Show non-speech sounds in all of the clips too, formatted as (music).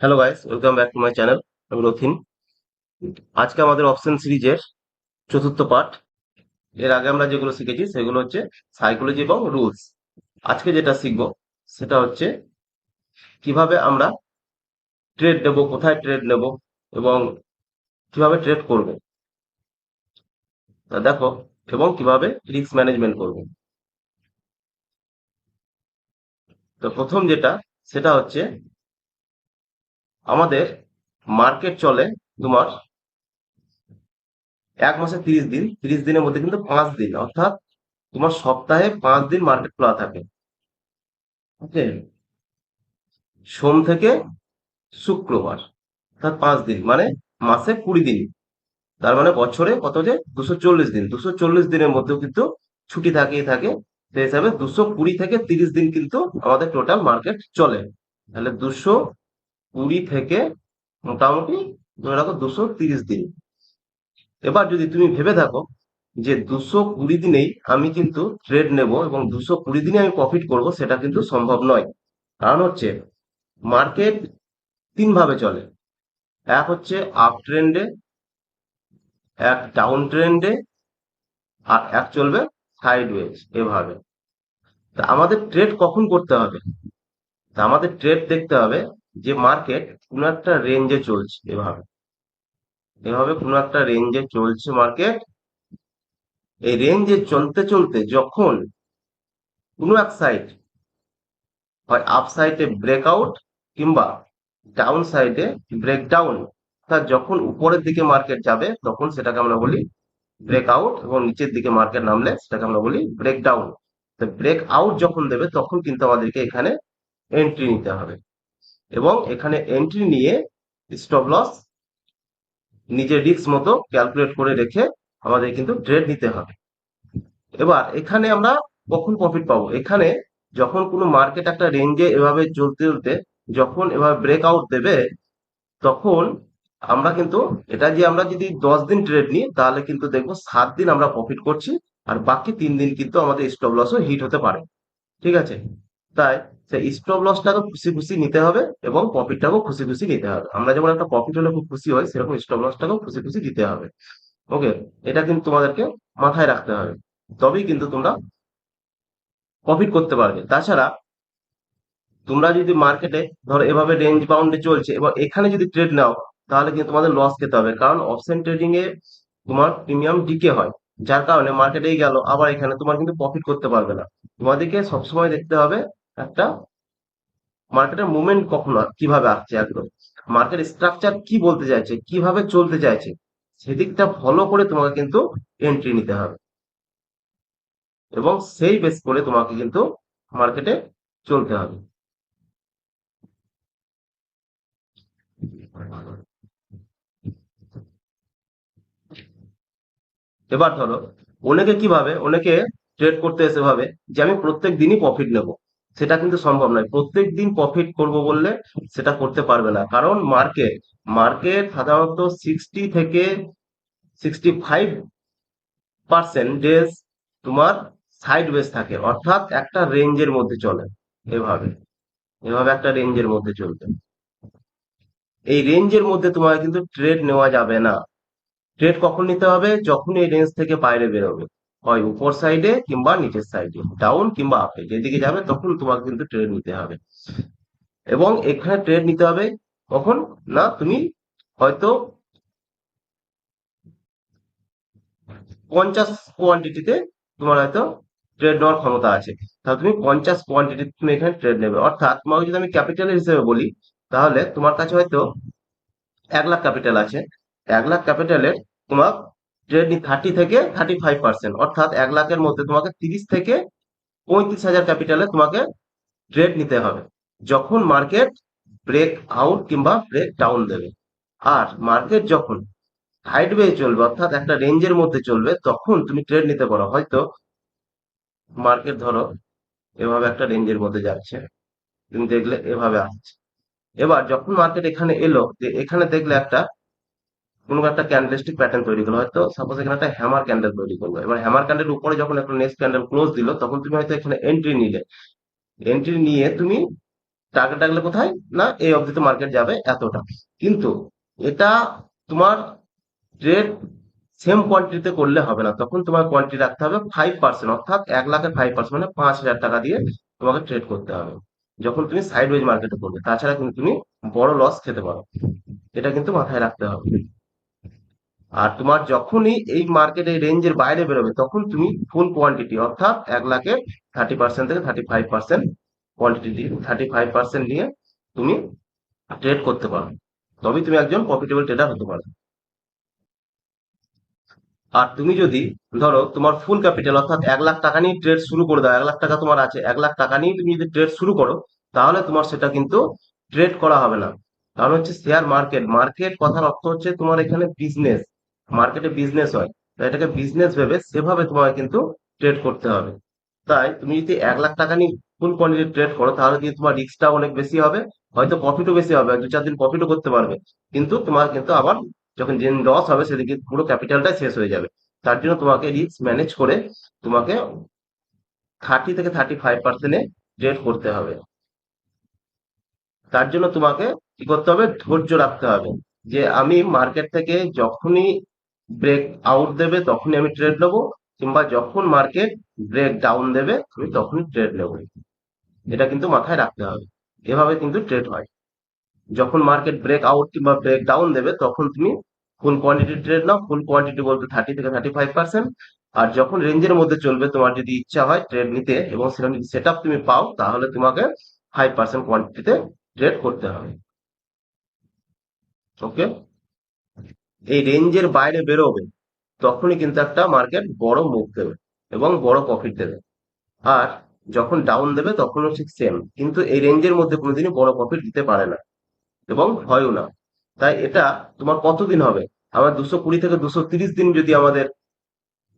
Hello guys welcome back to my channel আমি রথিন আজকে আমাদের অপশন সিরিজের চতুর্থ পার্ট এর আগে আমরা যেগুলো শিখেছি, সেগুলো হচ্ছে সাইকোলজি এবং রুলস আজকে যেটা শিখব, সেটা হচ্ছে কীভাবে আমরা ট্রেড নেব, কোথায় ট্রেড নেব এবং কীভাবে ট্রেড করব। তা দেখো, এবং কীভাবে রিস্ক ম্যানেজমেন্ট করব। তো প্রথম যেটা সেটা হচ্ছে আমাদের মার্কেট চলে তোমার এক মাসে তিরিশ দিন, তিরিশ দিনের মধ্যে কিন্তু পাঁচ দিন, অর্থাৎ তোমার সপ্তাহে পাঁচ দিন মার্কেট খোলা থাকে। ওকে? সোম থেকে শুক্রবার, অর্থাৎ পাঁচ দিন মানে মাসে কুড়ি দিন। তার মানে বছরে কত যে? দুশো চল্লিশ দিন। দুশো চল্লিশ দিনের মধ্যেও কিন্তু ছুটি থাকেই থাকে। সেই হিসাবে দুশো কুড়ি থেকে তিরিশ দিন কিন্তু আমাদের টোটাল মার্কেট চলে। তাহলে দুশো কুড়ি থেকে মোটামুটি ধরে রাখো দুশো তিরিশ দিন। এবার যদি তুমি ভেবে থাকো যে দুশো কুড়ি দিনেই আমি কিন্তু ট্রেড নেব এবং দুশো কুড়ি দিনে আমি প্রফিট করব, সেটা কিন্তু সম্ভব নয়। কারণ হচ্ছে মার্কেট তিন ভাবে চলে। এক হচ্ছে আপ ট্রেন্ডে এক ডাউন ট্রেন্ডে আর এক চলবে সাইড ওয়েজ এভাবে। তা আমাদের ট্রেড কখন করতে হবে? তা আমাদের ট্রেড দেখতে হবে যে মার্কেট কোনো একটা রেঞ্জে চলছে এভাবে। এভাবে কোনো একটা রেঞ্জে চলছে মার্কেট এই রেঞ্জে চলতে চলতে যখন কোনো এক সাইড হয় আপ সাইডে ব্রেকআউট কিংবা ডাউন সাইডে ব্রেকডাউন অর্থাৎ যখন উপরের দিকে মার্কেট যাবে, তখন সেটাকে আমরা বলি ব্রেকআউট এবং নিচের দিকে মার্কেট নামলে সেটাকে আমরা বলি ব্রেকডাউন তো ব্রেক আউট যখন দেবে, তখন কিন্তু আমাদেরকে এখানে এন্ট্রি নিতে হবে। এবং এখানে এন্ট্রি নিয়ে স্টপ লস নিজের রিস্ক মতো ক্যালকুলেট করে রেখে আমাদের কিন্তু ট্রেড নিতে হবে। এবার এখানে আমরা কখন প্রফিট পাবো? এখানে যখন কোনো মার্কেট একটা রেঞ্জে এভাবে চলতে চলতে যখন এভাবে ব্রেক আউট দেবে, তখন আমরা কিন্তু, এটা যে আমরা যদি দশ দিন ট্রেড নিই, তাহলে কিন্তু দেখব সাত দিন আমরা প্রফিট করছি। আর বাকি তিন দিন কিন্তু আমাদের স্টপ লসও হিট হতে পারে। ঠিক আছে? তাই সেই স্টপ লসটাকে খুশি খুশি নিতে হবে এবং প্রফিটটাকেও খুশি খুশি নিতে হবে। আমরা যেমন একটা প্রফিট হলে খুব খুশি হয় সেরকম স্টপ লসটাকেও খুশি খুশি দিতে হবে। ওকে এটা কিন্তু তোমাদেরকে মাথায় রাখতে হবে। তবেই কিন্তু তোমরা প্রফিট করতে পারবে। তাছাড়া তোমরা যদি মার্কেটে ধরো এভাবে রেঞ্জ বাউন্ডে চলছে এবং এখানে যদি ট্রেড নাও, তাহলে কিন্তু তোমাদের লস খেতে হবে। কারণ অপশন ট্রেডিং এ তোমার প্রিমিয়াম ডিকে হয়। যার কারণে মার্কেটেই গেল, আবার এখানে তোমার কিন্তু প্রফিট করতে পারবে না। তোমাদেরকে সবসময় দেখতে হবে একটা মার্কেটের মুভমেন্ট কখন কীভাবে আসছে একদম। মার্কেট স্ট্রাকচার কি বলতে চাইছে, কীভাবে চলতে চাইছে, সেদিকটা ফলো করে তোমাকে কিন্তু এন্ট্রি নিতে হবে। এবং সেই বেস করে তোমাকে কিন্তু মার্কেটে চলতে হবে। এবার ধরো, অনেকে কীভাবে, অনেকে ট্রেড করতে এসে ভাবে যে আমি প্রত্যেক দিনই প্রফিট নেব। সেটা কিন্তু সম্ভব নয়। প্রত্যেক দিন প্রফিট করব বললে সেটা করতে পারবে না। কারণ মার্কেট মার্কেট সাধারণত সিক্সটি থেকে সিক্সটি ফাইভ পার্সেন্ট ডেজ তোমার সাইড ওয়েজ থাকে। অর্থাৎ একটা রেঞ্জের মধ্যে চলে এভাবে। এভাবে একটা রেঞ্জের মধ্যে চলবে। এই রেঞ্জের মধ্যে তোমার কিন্তু ট্রেড নেওয়া যাবে না। ট্রেড কখন নিতে হবে? যখন এই রেঞ্জ থেকে বাইরে বেরোবে। হয় উপর সাইডে কিংবা নিচের সাইডে ডাউন কিংবা আপে যেদিকে যাবে তখন তোমাকে কিন্তু ট্রেড নিতে হবে। এবং এখানে ট্রেড নিতে হবে কখন? না, তুমি হয়তো পঞ্চাশ কোয়ান্টিটিতে তোমার হয়তো ট্রেড নেওয়ার ক্ষমতা আছে। তাহলে তুমি পঞ্চাশ কোয়ান্টিটি তুমি এখানে ট্রেড নেবে। অর্থাৎ তোমাকে যদি আমি ক্যাপিটাল হিসেবে বলি, তাহলে তোমার কাছে হয়তো এক লাখ ক্যাপিটাল আছে। এক লাখ ক্যাপিটালের তোমার ট্রেড থার্টি থেকে থার্টি ফাইভ পার্সেন্ট অর্থাৎ এক লাখের মধ্যে তোমাকে তিরিশ থেকে পঁয়ত্রিশ হাজার ক্যাপিটালে তোমাকে ট্রেড নিতে হবে। যখন মার্কেট ব্রেক আউট কিংবা ব্রেক ডাউন দেবে, আর মার্কেট যখন সাইডওয়ে চলবে, অর্থাৎ একটা রেঞ্জের মধ্যে চলবে, তখন তুমি ট্রেড নিতে পারো। হয়তো মার্কেট ধরো, এভাবে একটা রেঞ্জের মধ্যে যাচ্ছে, তুমি দেখলে এভাবে আসছে। এবার যখন মার্কেট এখানে এলো যে এখানে দেখলে একটা কোনো একটা ক্যান্ডেলস্টিক প্যাটার্ন তৈরি করল। হয়তো সাপোজ এখানে একটা হ্যামার ক্যান্ডেল তৈরি করল। এবার হ্যামার ক্যান্ডেল উপরে যখন একটা নেক্সট ক্যান্ডেল ক্লোজ দিল, তখন তুমি হয়তো এখানে এন্ট্রি নিলে। এন্ট্রি নিয়ে তুমি টার্গেট রাখলে কোথায়? না, এই অবধি তো মার্কেট যাবে এতটা। কিন্তু এটা তোমার ট্রেড সেম কোয়ান্টিটিতে করলে হবে না। তখন তোমার কোয়ান্টিটি রাখতে হবে ফাইভ পার্সেন্ট অর্থাৎ এক লাখের ফাইভ পার্সেন্ট মানে পাঁচ হাজার টাকা দিয়ে তোমাকে ট্রেড করতে হবে। যখন তুমি সাইড ওয়েজ মার্কেটে করবে, তাছাড়া কিন্তু তুমি বড় লস খেতে পারো। এটা কিন্তু মাথায় রাখতে হবে। আর তোমার যখনই এই মার্কেট রেঞ্জের বাইরে বেরোবে, তখন তুমি ফুল কোয়ান্টিটি অর্থাৎ এক লাখে থার্টি পার্সেন্ট থেকে thirty five percent quantity thirty five percent নিয়ে তুমি ট্রেড করতে পারো। তবেই তুমি একজন প্রফিটেবল ট্রেডার হতে পারো আর তুমি যদি ধরো তোমার ফুল ক্যাপিটাল অর্থাৎ এক লাখ টাকা নিয়ে ট্রেড শুরু করে দাও, এক লাখ টাকা তোমার আছে, এক লাখ টাকা নিয়ে তুমি যদি ট্রেড শুরু করো, তাহলে তোমার সেটা কিন্তু ট্রেড করা হবে না। কারণ হচ্ছে শেয়ার মার্কেট মার্কেট কথার অর্থ হচ্ছে তোমার এখানে বিজনেস মার্কেটে বিজনেস হয় তাই এটাকে বিজনেস ভেবে সেভাবে তোমাকে কিন্তু ট্রেড করতে হবে। তাই তুমি যদি এক লাখ টাকা নিয়ে ফুল কোয়ান্টিটি ট্রেড করো, তাহলে কিন্তু তোমার রিস্কটা অনেক বেশি হবে, হয়তো প্রফিটও বেশি হবে দু চার দিন প্রফিটও করতে পারবে। কিন্তু তোমার কিন্তু আবার যখন যে লস হবে, সেদিকে পুরো ক্যাপিটালটাই শেষ হয়ে যাবে। তার জন্য তোমাকে রিস্ক ম্যানেজ করে তোমাকে থার্টি থেকে থার্টি ফাইভ পার্সেন্টে ট্রেড করতে হবে। তার জন্য তোমাকে কি করতে হবে? ধৈর্য রাখতে হবে যে আমি মার্কেট থেকে যখনই ব্রেক আউট দেবে, তখনই আমি ট্রেড নেব, কিংবা যখন মার্কেট ব্রেক ডাউন দেবে, আমি তখনই ট্রেড নেব। এটা কিন্তু মাথায় রাখতে হবে। এভাবে কিন্তু ট্রেড হয়। যখন মার্কেট ব্রেক আউট কিংবা ব্রেক ডাউন দেবে, তখন তুমি ফুল কোয়ান্টিটি ট্রেড নাও ফুল কোয়ান্টিটি বলতে থার্টি থেকে থার্টি ফাইভ পার্সেন্ট আর যখন রেঞ্জের মধ্যে চলবে, তোমার যদি ইচ্ছা হয় ট্রেড নিতে এবং সেখানে যদি সেট তুমি পাও, তাহলে তোমাকে ফাইভ পার্সেন্ট কোয়ান্টিটিতে ট্রেড করতে হবে। ওকে এই রেঞ্জের বাইরে বেরোবে, তখনই কিন্তু একটা মার্কেট বড় মুভ দেবে এবং বড় প্রফিট দেবে। আর যখন ডাউন দেবে, তখনও ঠিক সেম কিন্তু এই রেঞ্জের মধ্যে কোনোদিনই বড় প্রফিট দিতে পারে না এবং হয়ও না। তাই এটা তোমার কতদিন হবে? আমার দুশো কুড়ি থেকে দুশো তিরিশ দিন যদি আমাদের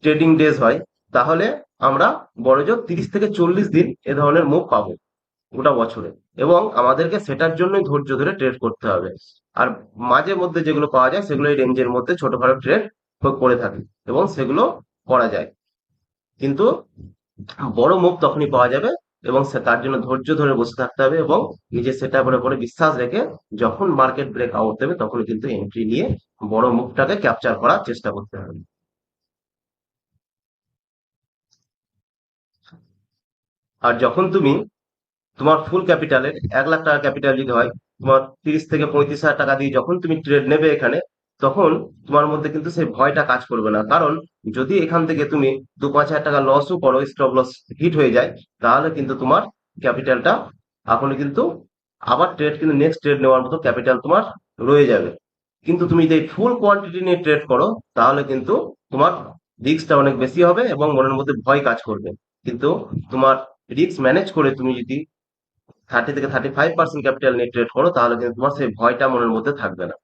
ট্রেডিং ডেজ হয়, তাহলে আমরা বড় জোর তিরিশ থেকে চল্লিশ দিন এ ধরনের মুভ পাবো গোটা বছরে এবং আমাদেরকে সেটার জন্যই ধৈর্য ধরে ট্রেড করতে হবে। আর মাঝে মধ্যে যেগুলো পাওয়া যায় সেগুলো এই রেঞ্জের মধ্যে ছোটখাটো ট্রেড করে থাকি এবং সেগুলো করা যায়। কিন্তু বড় মুভ তখনই পাওয়া যাবে এবং তার জন্য ধৈর্য ধরে বসে থাকতে হবে এবং নিজের সেটাপের উপরে বিশ্বাস রেখে যখন মার্কেট ব্রেক আউট দেবে তখন কিন্তু এন্ট্রি নিয়ে বড় মুভটাকে ক্যাপচার করার চেষ্টা করতে হবে। আর যখন তুমি তোমার ফুল ক্যাপিটালের এক লাখ টাকা ক্যাপিটাল যদি হয় তোমার তিরিশ থেকে পঁয়ত্রিশ হাজার টাকা দিয়ে যখন তুমি ট্রেড নেবে এখানে, তখন তোমার মধ্যে কিন্তু সেই ভয়টা কাজ করবে না। কারণ যদি এখান থেকে তুমি দু পাঁচ হাজার টাকা লসও করো স্টপ লস হিট হয়ে যায়, তাহলে কিন্তু তোমার ক্যাপিটালটা এখন কিন্তু আবার ট্রেড কিন্তু নেক্সট ট্রেড নেওয়ার মতো ক্যাপিটাল তোমার রয়ে যাবে। কিন্তু তুমি যদি ফুল কোয়ান্টিটি নিয়ে ট্রেড করো, তাহলে কিন্তু তোমার রিস্কটা অনেক বেশি হবে এবং মনের মধ্যে ভয় কাজ করবে। কিন্তু তোমার রিস্ক ম্যানেজ করে তুমি যদি থার্টি থেকে থার্টি ফাইভ পার্সেন্ট ক্যাপিটাল নিয়ে ট্রেড করো, তাহলে কিন্তু তোমার সেই ভয়টা মনের মধ্যে থাকবে না।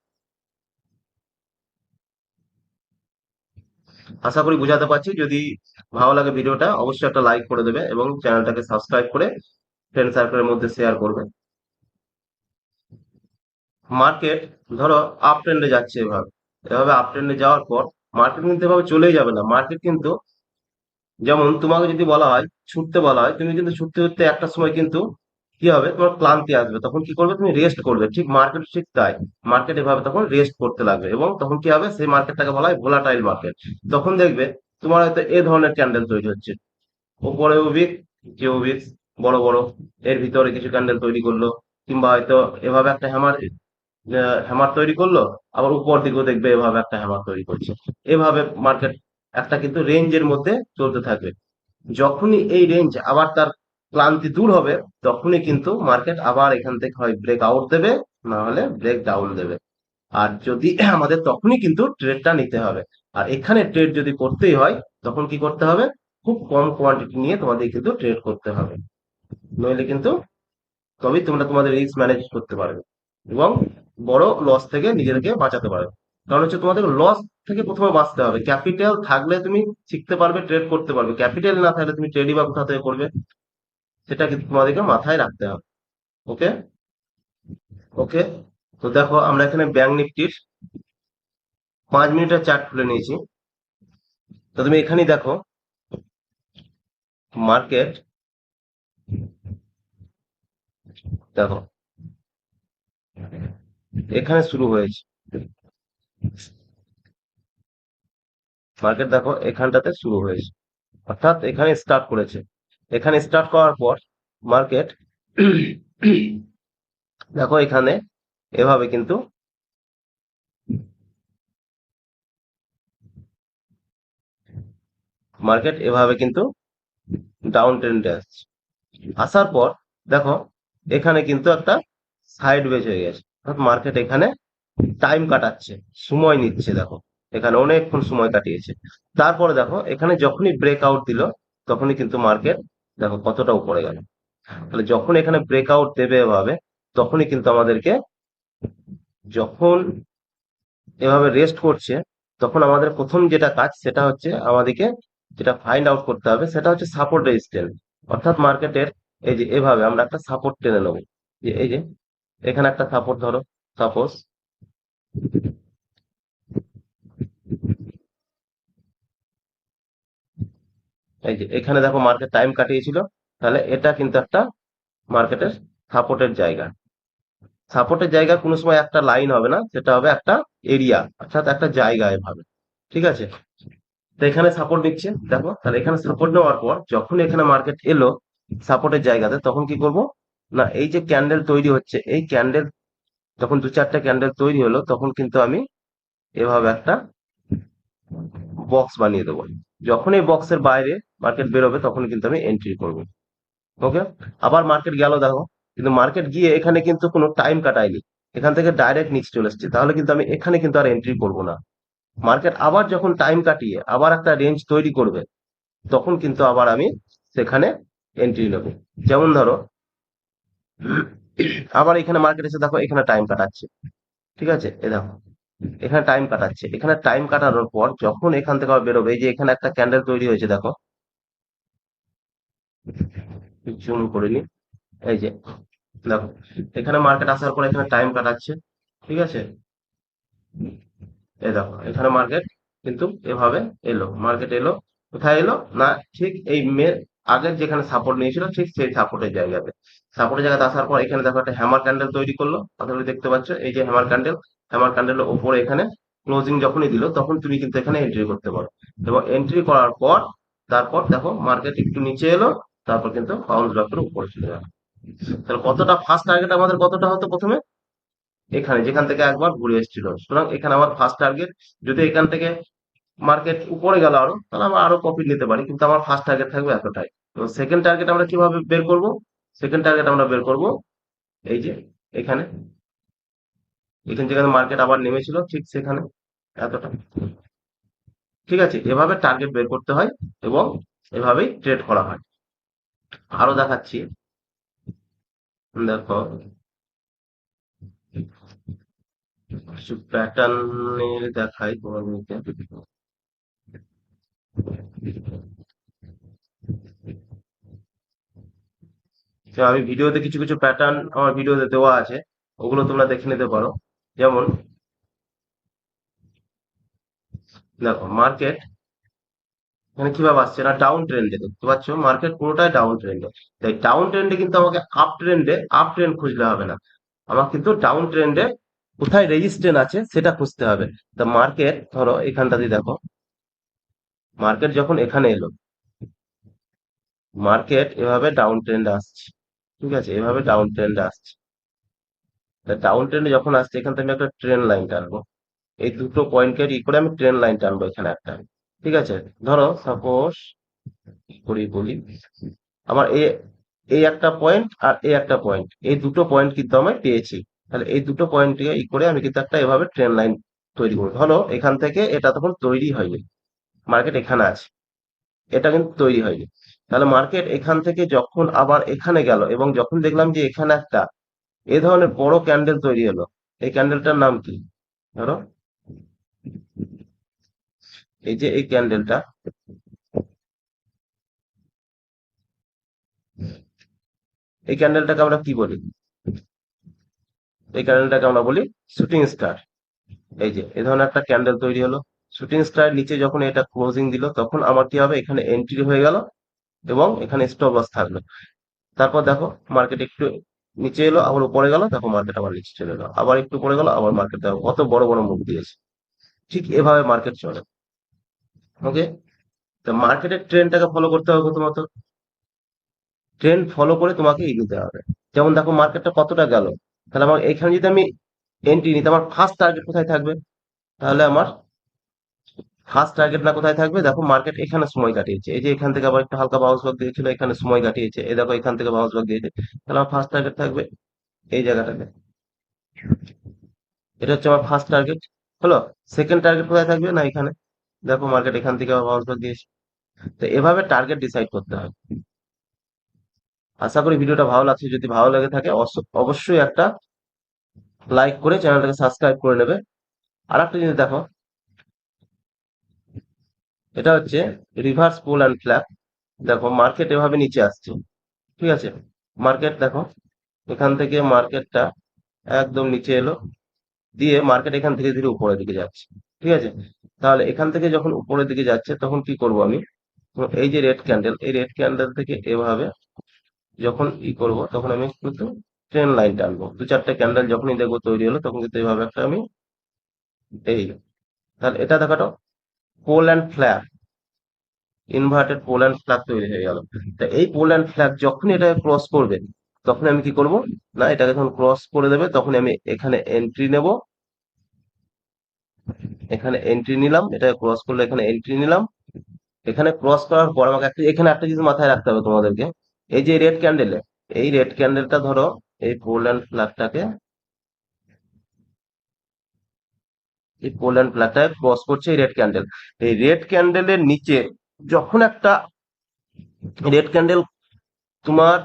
আশা করি বুঝাতে পারছি। যদি ভালো লাগে ভিডিওটা, অবশ্যই একটা লাইক করে দেবে এবং চ্যানেলটাকে সাবস্ক্রাইব করে ফ্রেন্ড সার্কেলের মধ্যে শেয়ার করবে। মার্কেট ধরো আপ ট্রেন্ডে যাচ্ছে এভাবে। এভাবে আপ ট্রেন্ডে যাওয়ার পর মার্কেট কিন্তু এভাবে চলেই যাবে না। মার্কেট কিন্তু, যেমন তোমাকে যদি বলা হয়, ছুটতে বলা হয়, তুমি কিন্তু ছুটতে ছুটতে একটা সময় কিন্তু কি হবে? তোমার ক্লান্তি আসবে। তখন কি করবে? তুমি রেস্ট করবে। ঠিক মার্কেট ঠিক তাই। মার্কেট এভাবে তখন রেস্ট করতে লাগবে এবং তখন কি হবে? সেই মার্কেটটাকে বলা হয় ভোলাটাইল মার্কেট তখন দেখবে তোমার হয়তো এ ধরনের ক্যান্ডেল তৈরি হচ্ছে। উপরে উইক যে উইক বড় বড়। এর ভিতরে কিছু ক্যান্ডেল তৈরি করল। কিংবা হয়তো এভাবে একটা হ্যামার হ্যামার তৈরি করল। আবার উপর দিকেও দেখবে এভাবে একটা হ্যামার তৈরি করছে। এভাবে মার্কেট একটা কিন্তু রেঞ্জের মধ্যে চলতে থাকবে। যখনই এই রেঞ্জ আবার তার ক্লান্তি দূর হবে, তখনই কিন্তু মার্কেট আবার এখান থেকে হয় ব্রেক আউট দেবে, না হলে ব্রেক ডাউন দেবে। আর যদি (clears throat) আমাদের তখনই কিন্তু ট্রেডটা নিতে হবে। আর এখানে ট্রেড যদি করতেই হয়, তখন কি করতে হবে? খুব কম কোয়ান্টিটি নিয়ে তোমাদের কিন্তু ট্রেড করতে হবে। নইলে কিন্তু তবেই তোমরা তোমাদের রিস্ক ম্যানেজ করতে পারবে এবং বড় লস থেকে নিজেদেরকে বাঁচাতে পারবে। কারণ হচ্ছে তোমাদের লস থেকে প্রথমে বাঁচতে হবে। ক্যাপিটাল থাকলে তুমি শিখতে পারবে ট্রেড করতে পারবে। ক্যাপিটাল না থাকলে তুমি ট্রেডই বা কোথা থেকে করবে? সেটা কিন্তু তোমাদেরকে মাথায় রাখতে হবে। ওকে? ওকে? তো দেখো, আমরা এখানে ব্যাংক নিফটির পাঁচ মিনিটের চার্ট খুলে নিয়েছি। তো তুমি এখানেই দেখো, মার্কেট, দেখো, এখানে শুরু হয়েছে। মার্কেট দেখো, এখানটাতে শুরু হয়েছে। অর্থাৎ এখানে স্টার্ট করেছে। এখানে স্টার্ট করার পর মার্কেট দেখো এখানে এভাবে কিন্তু মার্কেট এভাবে কিন্তু ডাউন ট্রেন্ডে আসছে। আসার পর দেখো এখানে কিন্তু একটা সাইড বেজ হয়ে গেছে। অর্থাৎ মার্কেট এখানে টাইম কাটাচ্ছে, সময় নিচ্ছে দেখো। এখানে অনেকক্ষণ সময় কাটিয়েছে। তারপরে দেখো এখানে যখনই ব্রেক আউট দিল, তখনই কিন্তু মার্কেট দেখো কতটা উপরে গেল। তাহলে যখন এখানে ব্রেক আউট দেবে এভাবে তখনই কিন্তু আমাদেরকে যখন এভাবে রেস্ট করছে তখন আমাদের প্রথম যেটা কাজ সেটা হচ্ছে আমাদেরকে যেটা ফাইন্ড আউট করতে হবে সেটা হচ্ছে সাপোর্ট রেজিস্ট্যান্স অর্থাৎ মার্কেটের এই যে এভাবে আমরা একটা সাপোর্ট টেনে নেব। যে এই যে এখানে একটা সাপোর্ট ধরো সাপোজ এই যে, এখানে দেখো মার্কেট টাইম কাটিয়েছিল, তাহলে এটা কিন্তু একটা মার্কেটের সাপোর্টের জায়গা। সাপোর্টের জায়গা কোনো সময় একটা লাইন হবে না, সেটা হবে একটা এরিয়া অর্থাৎ একটা জায়গা এভাবে, ঠিক আছে? তো এখানে সাপোর্ট নিচ্ছে, দেখো, তাহলে এখানে সাপোর্ট নেওয়ার পর যখন এখানে মার্কেট এলো সাপোর্টের জায়গাতে, তখন কি করব? না, এই যে ক্যান্ডেল তৈরি হচ্ছে, এই ক্যান্ডেল যখন দু চারটা ক্যান্ডেল তৈরি হলো, তখন কিন্তু আমি এভাবে একটা বক্স বানিয়ে দেবো। যখন এই বক্সের বাইরে মার্কেট বেরোবে তখন কিন্তু আমি এন্ট্রি করব। ওকে আবার মার্কেট গেল, দেখো। কিন্তু মার্কেট গিয়ে এখানে কিন্তু কোনো টাইম কাটায়নি। এখান থেকে ডাইরেক্ট নিচে চলে এসছে। তাহলে কিন্তু আমি এখানে কিন্তু আর এন্ট্রি করব না। মার্কেট আবার যখন টাইম কাটিয়ে আবার একটা রেঞ্জ তৈরি করবে, তখন কিন্তু আবার আমি সেখানে এন্ট্রি নেব। যেমন ধরো, আবার এখানে মার্কেট এসে দেখো, এখানে টাইম কাটাচ্ছে। ঠিক আছে? এ দেখো। এখানে টাইম কাটাচ্ছে। এখানে টাইম কাটানোর পর যখন এখান থেকে আবার বেরোবে, এই যে এখানে একটা ক্যান্ডেল তৈরি হয়েছে, দেখো। জুম করে নি এই যে, দেখো, এখানে মার্কেট আসার পর এখানে টাইম কাটাচ্ছে, ঠিক আছে? এই দেখো, এখানে মার্কেট কিন্তু এভাবে এলো। মার্কেট এলো, কোথায় এলো? না, ঠিক এই মে আগের যেখানে সাপোর্ট নিয়েছিল, ঠিক সেই সাপোর্টের জায়গাতে। সাপোর্টের জায়গাতে আসার পর এখানে দেখো একটা হ্যামার ক্যান্ডেল তৈরি করল। তাহলে দেখতে পাচ্ছ? এই যে হ্যামার ক্যান্ডেল হ্যামার ক্যান্ডেলের ওপরে এখানে ক্লোজিং যখনই দিল, তখন তুমি কিন্তু এখানে এন্ট্রি করতে পারো। এবং এন্ট্রি করার পর, তারপর দেখো মার্কেট একটু নিচে এলো, তারপর কিন্তু বাউন্স ব্যাক উপরে চলে গেল। তাহলে কতটা ফার্স্ট টার্গেট আমাদের কতটা হতো প্রথমে? এখানে, যেখান থেকে একবার ঘুরে এসেছিল। সুতরাং এখানে আমার ফার্স্ট টার্গেট যদি এখান থেকে মার্কেট উপরে গেল আরও, তাহলে আমরা আরও প্রফিট নিতে পারি, কিন্তু আমার ফার্স্ট টার্গেট থাকবে এতটাই। তো সেকেন্ড টার্গেট আমরা কীভাবে বের করব? সেকেন্ড টার্গেট আমরা বের করব, এই যে এখানে। এখানে যেখানে মার্কেট আবার নেমেছিল ঠিক সেখানে এতটা। ঠিক আছে, এভাবে টার্গেট বের করতে হয় এবং এভাবেই ট্রেড করা হয়। আরও দেখাচ্ছি। দেখো, কিছু প্যাটার্নের দেখাই তোমাদেরকে। আমি ভিডিওতে কিছু কিছু প্যাটার্ন আমার ভিডিওতে দেওয়া আছে, ওগুলো তোমরা দেখে নিতে পারো। যেমন, দেখো মার্কেট এখানে কীভাবে আসছে? না ডাউন ট্রেন্ডে দেখতে পাচ্ছ? মার্কেট পুরোটাই ডাউন ট্রেন্ডে তাই ডাউন ট্রেন্ডে কিন্তু আমাকে আপ ট্রেন্ডে আপ ট্রেন্ড খুঁজলে হবে না। আমার কিন্তু ডাউন ট্রেন্ডে কোথায় রেজিস্ট্যান্ট আছে সেটা খুঁজতে হবে। তা মার্কেট ধরো এখানটাতে দেখো। মার্কেট যখন এখানে এলো মার্কেট এভাবে ডাউন ট্রেন্ডে আসছে। ঠিক আছে? এভাবে ডাউন ট্রেন্ডে আসছে। ডাউন ট্রেন্ডে যখন আসছে, এখান থেকে আমি একটা ট্রেন লাইন টানবো। এই দুটো পয়েন্টকে ই করে আমি ট্রেন লাইন টানবো এখানে একটা। ঠিক আছে? ধরো সাপোজ করি বলি? আমার এ, এই একটা পয়েন্ট আর এই একটা পয়েন্ট এই দুটো পয়েন্ট কিন্তু আমি পেয়েছি। তাহলে এই দুটো পয়েন্টকে ই করে আমি কিন্তু একটা এভাবে ট্রেন লাইন তৈরি করব। ধরো, এখান থেকে এটা তখন তৈরি হয়নি। মার্কেট এখানে আছে। এটা কিন্তু তৈরি হয়নি। তাহলে মার্কেট এখান থেকে যখন আবার এখানে গেল এবং যখন দেখলাম যে এখানে একটা এ ধরনের বড় ক্যান্ডেল তৈরি হলো। এই ক্যান্ডেলটার নাম কি? ধরো। এই যে এই ক্যান্ডেলটা এই ক্যান্ডেলটাকে আমরা কি বলি? এই ক্যান্ডেলটাকে আমরা বলি শুটিং স্টার এই যে এই ধরনের একটা ক্যান্ডেল তৈরি হলো। শুটিং স্টার নিচে যখন এটা ক্লোজিং দিল, তখন আমার কি হবে? এখানে এন্ট্রি হয়ে গেল এবং এখানে স্টপ লস থাকল। তারপর দেখো মার্কেট একটু নিচে এলো, আবার উপরে গেল, দেখো মার্কেট আবার নিচে চলে এলো। আবার একটু পরে গেল, আবার মার্কেট কত বড় বড় মুখ দিয়েছে। ঠিক এভাবে মার্কেট চলে। ওকে তো মার্কেটের ট্রেনটাকে ফলো করতে হবে প্রথমত। ট্রেন ফলো করে তোমাকে এগোতে হবে। যেমন দেখো মার্কেটটা কতটা গেল। তাহলে আমার এখানে যদি আমি এন্ট্রি নিতে আমার ফার্স্ট টার্গেট কোথায় থাকবে? তাহলে আমার ফার্স্ট টার্গেট না কোথায় থাকবে? দেখো মার্কেট এখানে সময় কাটিয়েছে। এই যে এখান থেকে আবার একটু হালকা বাউন্স ব্যাক দিয়েছিল, এখানে সময় কাটিয়েছে। এই দেখো এখান থেকে বাউন্স ব্যাক দিয়েছে। তাহলে আমার ফার্স্ট টার্গেট থাকবে এই জায়গাটাতে। এটা হচ্ছে আমার ফার্স্ট টার্গেট হলো? সেকেন্ড টার্গেট কোথায় থাকবে? না, এখানে। দেখো মার্কেট এখান থেকে আবার বাউন্স ব্যাক দিয়েছে। তো এভাবে টার্গেট ডিসাইড করতে হবে আশা করি ভিডিওটা ভালো লাগছে। যদি ভালো লেগে থাকে অবশ্যই একটা লাইক করে চ্যানেলটাকে সাবস্ক্রাইব করে নেবে। আর একটা জিনিস দেখো এটা হচ্ছে রিভার্স পোল অ্যান্ড ফ্ল্যাগ দেখো মার্কেট এভাবে নিচে আসছে, ঠিক আছে? মার্কেট দেখো, এখান থেকে মার্কেটটা একদম নিচে এলো, দিয়ে মার্কেট এখান ধীরে ধীরে উপরের দিকে যাচ্ছে, ঠিক আছে? তাহলে এখান থেকে যখন উপরের দিকে যাচ্ছে, তখন কি করব আমি? এই যে রেড ক্যান্ডেল এই রেড ক্যান্ডেল থেকে এভাবে যখন ই করব, তখন আমি কিন্তু ট্রেন লাইন টানবো। দু চারটে ক্যান্ডেল যখনই দেখব তৈরি হলো, তখন কিন্তু এইভাবে একটা আমি এই, তাহলে এটা দেখাটো pole and flag inverted pole and flag তৈরি হয়ে গেল। তা এই পোল অ্যান্ড ফ্ল্যাগ যখন এটা ক্রস করবে তখন আমি কি করব? না, এটাকে যখন ক্রস করে দেবে তখন আমি এখানে এন্ট্রি নেব। এখানে এন্ট্রি নিলাম এটা ক্রস করলে এখানে এন্ট্রি নিলাম। এখানে ক্রস করার পর আমাকে একটা এখানে একটা জিনিস মাথায় রাখতে হবে তোমাদেরকে। এই যে রেড ক্যান্ডেলে এই রেড ক্যান্ডেলটা ধরো, এই পোল অ্যান্ড ফ্ল্যাগটাকে এই পোল অ্যান্ড ফ্ল্যাগটাকে ক্রস করছে এই রেড ক্যান্ডেল। এই রেড ক্যান্ডেলের নিচে যখন একটা রেড ক্যান্ডেল তোমার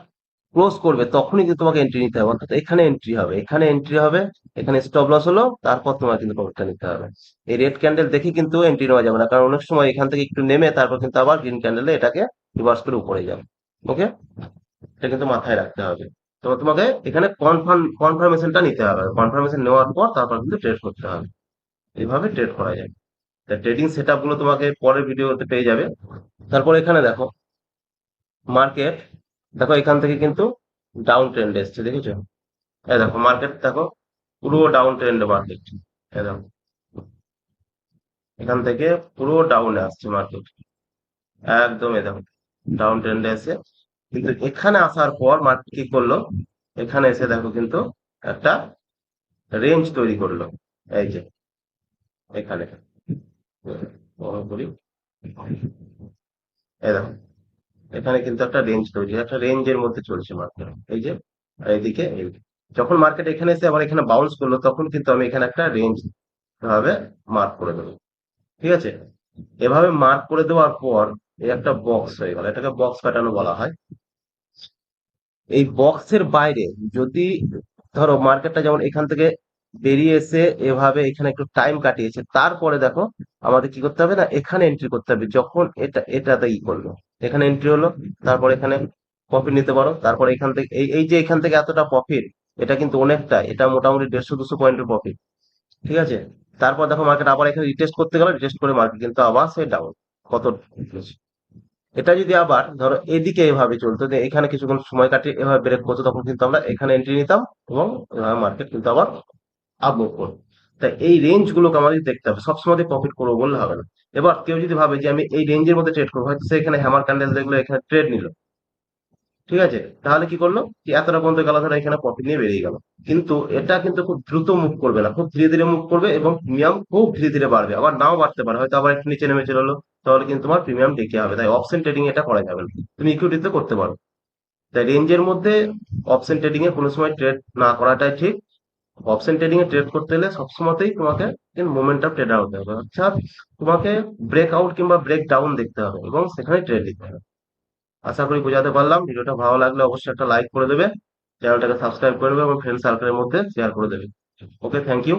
ক্লোজ করবে, তখনই কিন্তু তোমাকে এন্ট্রি নিতে হবে। অর্থাৎ এখানে এন্ট্রি হবে, এখানে এন্ট্রি হবে, এখানে স্টপ লস হলো, তারপর তোমার কিন্তু প্রফিটটা নিতে হবে। এই রেড ক্যান্ডেল দেখে কিন্তু এন্ট্রি নেওয়া যাবে না, কারণ অনেক সময় এখান থেকে একটু নেমে তারপর কিন্তু আবার গ্রিন ক্যান্ডেলে এটাকে রিভার্স করে উপরে যাবে। ওকে এটা কিন্তু মাথায় রাখতে হবে। তো তোমাকে এখানে কনফার্ম কনফার্মেশনটা নিতে হবে। কনফার্মেশন নেওয়ার পর তারপর কিন্তু ট্রেড করতে হবে। এইভাবে ট্রেড করা যায়। ট্রেডিং সেটগুলো তোমাকে পরের ভিডিওতে পেয়ে যাবে। তারপর এখানে দেখো মার্কেট দেখো এখান থেকে কিন্তু ডাউন ট্রেন্ড এসছে দেখেছ? এই দেখো মার্কেট দেখো পুরো ডাউন ট্রেন্ড মার্কেট এই দেখো এখান থেকে পুরো ডাউনে আসছে মার্কেট একদম এই দেখো ডাউন ট্রেন্ডে এসে। কিন্তু এখানে আসার পর মার্কেট কি করল? এখানে এসে দেখো কিন্তু একটা রেঞ্জ তৈরি করল। এই যে এখানে বড় করি এই এখানে কিন্তু একটা রেঞ্জ তৈরি একটা রেঞ্জের মধ্যে চলছে মার্কেট এই যে আর এইদিকে যখন মার্কেট এখানে এসে আবার এখানে বাউন্স করল তখন কিন্তু আমি এখানে একটা রেঞ্জ ভাবে মার্ক করে দেবো। ঠিক আছে? এভাবে মার্ক করে দেওয়ার পর এই একটা বক্স হয়ে গেল। এটাকে বক্স প্যাটার্নও বলা হয়। এই বক্সের বাইরে যদি ধরো মার্কেটটা যেমন এখান থেকে বেরিয়ে এসে এভাবে এখানে একটু টাইম কাটিয়েছে। তারপরে দেখো, আমাদের কি করতে হবে না? এখানে এন্ট্রি করতে হবে। যখন এটা এটাতে ই করল। এখানে এন্ট্রি হলো, তারপর এখানে প্রফিট নিতে পারো। তারপর এখান থেকে, এই যে এখান থেকে এতটা প্রফিট এটা কিন্তু অনেকটা, এটা মোটামুটি দেড়শো, দুশো পয়েন্টের প্রফিট ঠিক আছে? তারপর দেখো মার্কেট আবার এখানে রিটেস্ট করতে গেল রিটেস্ট করে মার্কেট কিন্তু আবার সে ডাউন কত এটা যদি আবার ধরো এদিকে এভাবে চলতো এখানে কিছুক্ষণ সময় কাটিয়ে এভাবে ব্রেক করতো, তখন কিন্তু আমরা এখানে এন্ট্রি নিতাম এবং মার্কেট কিন্তু আবার আপ মুভ করব তাই এই রেঞ্জ গুলোকে আমাদের দেখতে হবে। সবসময় প্রফিট করব বললে হবে না। এবার কেউ যদি ভাবে যে আমি এই রেঞ্জের মধ্যে ট্রেড করব, হয়তো সে এখানে হ্যামার ক্যান্ডেল দেখল, এখানে ট্রেড নিল। ঠিক আছে? তাহলে কি করল? কি এতটা পর্যন্ত গেল? ধরো এখানে প্রফিট নিয়ে বেরিয়ে গেল। কিন্তু এটা কিন্তু খুব দ্রুত মুভ করবে না। খুব ধীরে ধীরে মুভ করবে এবং প্রিমিয়াম খুব ধীরে ধীরে বাড়বে। আবার নাও বাড়তে পারে। হয়তো আবার একটু নিচে নেমে চলে এলো। তাহলে কিন্তু তোমার প্রিমিয়াম টেকে হবে তাই অপশন ট্রেডিং এটা করা যাবে না। তুমি ইকুইটিতে করতে পারো। তাই রেঞ্জের মধ্যে অপশন ট্রেডিং এ কোনো সময় ট্রেড না করাটাই ঠিক। অপশন ট্রেডিং এ ট্রেড করতে গেলে সবসময়তেই তোমাকে মোমেন্টাম ট্রেড হতে হবে। অর্থাৎ তোমাকে ব্রেক আউট কিংবা ব্রেক ডাউন দেখতে হবে এবং সেখানে ট্রেড দিতে হবে। আশা করি বোঝাতে পারলাম। ভিডিওটা ভালো লাগলে অবশ্যই একটা লাইক করে দেবে। চ্যানেলটাকে সাবস্ক্রাইব করে দেবে এবং ফ্রেন্ড সার্কেলের মধ্যে শেয়ার করে দেবে। Okay thank you